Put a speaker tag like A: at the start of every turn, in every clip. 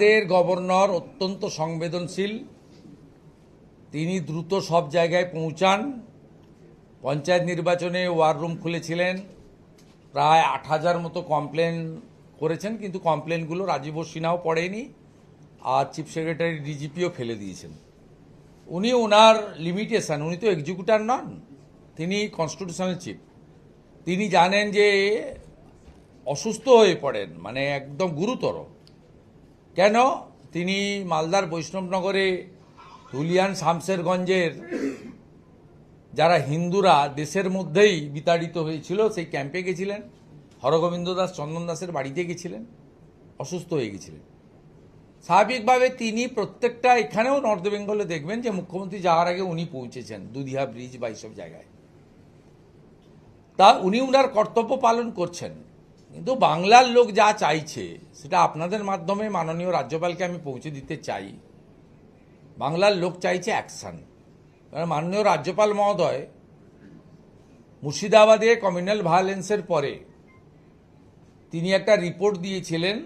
A: আমাদের গভর্নর অত্যন্ত সংবেদনশীল। তিনি দ্রুত সব জায়গায় পৌঁছান। পঞ্চায়েত নির্বাচনে ওয়ার রুম খুলেছিলেন। প্রায় আট হাজার মতো কমপ্লেন করেছেন, কিন্তু কমপ্লেনগুলো রাজীব সিনহাও পড়েনি, আর চিফ সেক্রেটারি ডিজিপিও ফেলে দিয়েছেন। উনি ওনার লিমিটেশন উনি তো এক্সিকিউটার নন, তিনি কনস্টিটিউশনাল চিফ তিনি জানেন যে অসুস্থ হয়ে পড়েন মানে একদম গুরুতর। কেন? তিনি মালদার বৈষ্ণবনগরে ধুলিয়ান শামসেরগঞ্জের যারা হিন্দুরা দেশের মধ্যেই বিতাড়িত হয়েছিল, সেই ক্যাম্পে গেছিলেন। হরগোবিন্দ দাস, চন্দন দাসের বাড়িতে গেছিলেন, অসুস্থ হয়ে গেছিলেন। স্বাভাবিকভাবে তিনি প্রত্যেকটা এখানেও নর্থ বেঙ্গলে দেখবেন যে মুখ্যমন্ত্রী যাওয়ার আগে উনি পৌঁছেছেন দুধিয়া ব্রিজ বা এইসব জায়গায়। তা উনি উনার কর্তব্য পালন করছেন। কিন্তু বাংলার লোক যা চাইছে, সেটা আপনাদের মাধ্যমে মাননীয় রাজ্যপালকে আমি পৌঁছে দিতে চাই। বাংলার লোক চাইছে অ্যাকশন কারণ মাননীয় রাজ্যপাল মহোদয় মুর্শিদাবাদে কমিউনাল ভায়োলেন্সের পরে তিনি একটা রিপোর্ট দিয়েছিলেন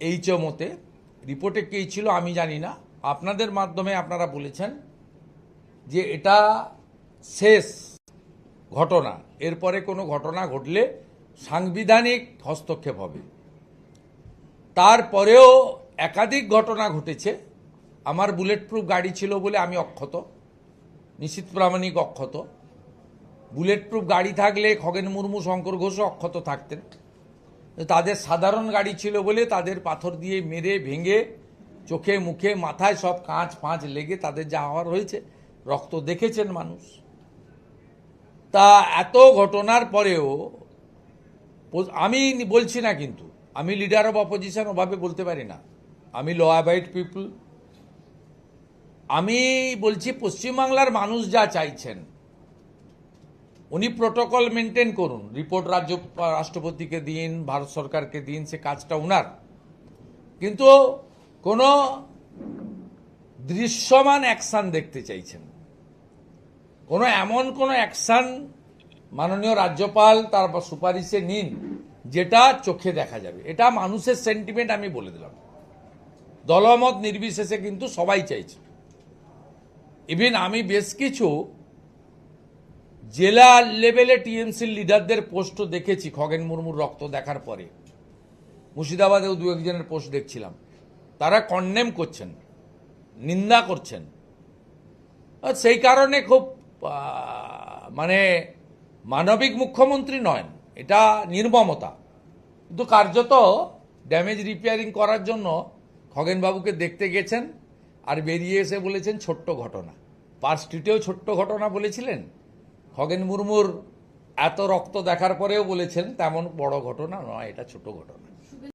A: এইচএমওতে। রিপোর্টে কী ছিল আমি জানি না। আপনাদের মাধ্যমে আপনারা বলেছেন যে এটা শেষ ঘটনা। এরপরে কোনো ঘটনা ঘটলে সাংবিধানিক হস্তক্ষেপ হবে। তারপরেও একাধিক ঘটনা ঘটেছে। আমার বুলেট প্রুফ গাড়ি ছিল বলে আমি অক্ষত নিশ্চিত প্রামাণিক অক্ষত। বুলেট প্রুফ গাড়ি থাকলে খগেন মুর্মু, শঙ্কর ঘোষও অক্ষত থাকতেন। তাদের সাধারণ গাড়ি ছিল বলে তাদের পাথর দিয়ে মেরে, ভেঙে চোখে, মুখে, মাথায় সব কাঁচ ফাঁচ লেগে তাদের যা হওয়ার হয়েছে, রক্ত দেখেছেন মানুষ। তা এত ঘটনার পরেও আমি বলছি না কিন্তু। আমি লিডার অফ অপোজিশন ওভাবে বলতে পারি না। আমি ল অ্যাবাইড পিপল আমি বলছি পশ্চিমবাংলার মানুষ যা চাইছেন, উনি প্রোটোকল মেনটেন করুন। রিপোর্ট রাজ্য রাষ্ট্রপতিকে দিন, ভারত সরকারকে দিন, সে কাজটা উনার। কিন্তু কোনো দৃশ্যমান অ্যাকশন দেখতে চাইছেন। কোনো এমন কোনো অ্যাকশন মাননীয় রাজ্যপাল তার সুপারিশে নিন, যেটা চোখে দেখা যাবে। এটা মানুষের সেন্টিমেন্ট আমি বলে দিলাম। দলমত নির্বিশেষে কিন্তু সবাই চাইছে। ইভিন আমি বেশ কিছু জেলা লেভেলে টিএমসির লিডারদের পোস্টও দেখেছি, খগেন মুর্মুর রক্ত দেখার পরে। মুর্শিদাবাদেও দু একজনের পোস্ট দেখছিলাম। তারা কন্ডেম করছেন, নিন্দা করছেন। সেই কারণে খুব মানে মানবিক মুখ্যমন্ত্রী নয়, এটা নির্মমতা। কিন্তু কার্যত ড্যামেজ রিপেয়ারিং করার জন্য খগেনবাবুকে দেখতে গেছেন আর বেরিয়ে এসে বলেছেন ছোট্ট ঘটনা। পার স্ট্রিটেও ছোট্ট ঘটনা বলেছিলেন। খগেন মুর্মুর এত রক্ত দেখার পরেও বলেছেন তেমন বড় ঘটনা নয়, এটা ছোট ঘটনা।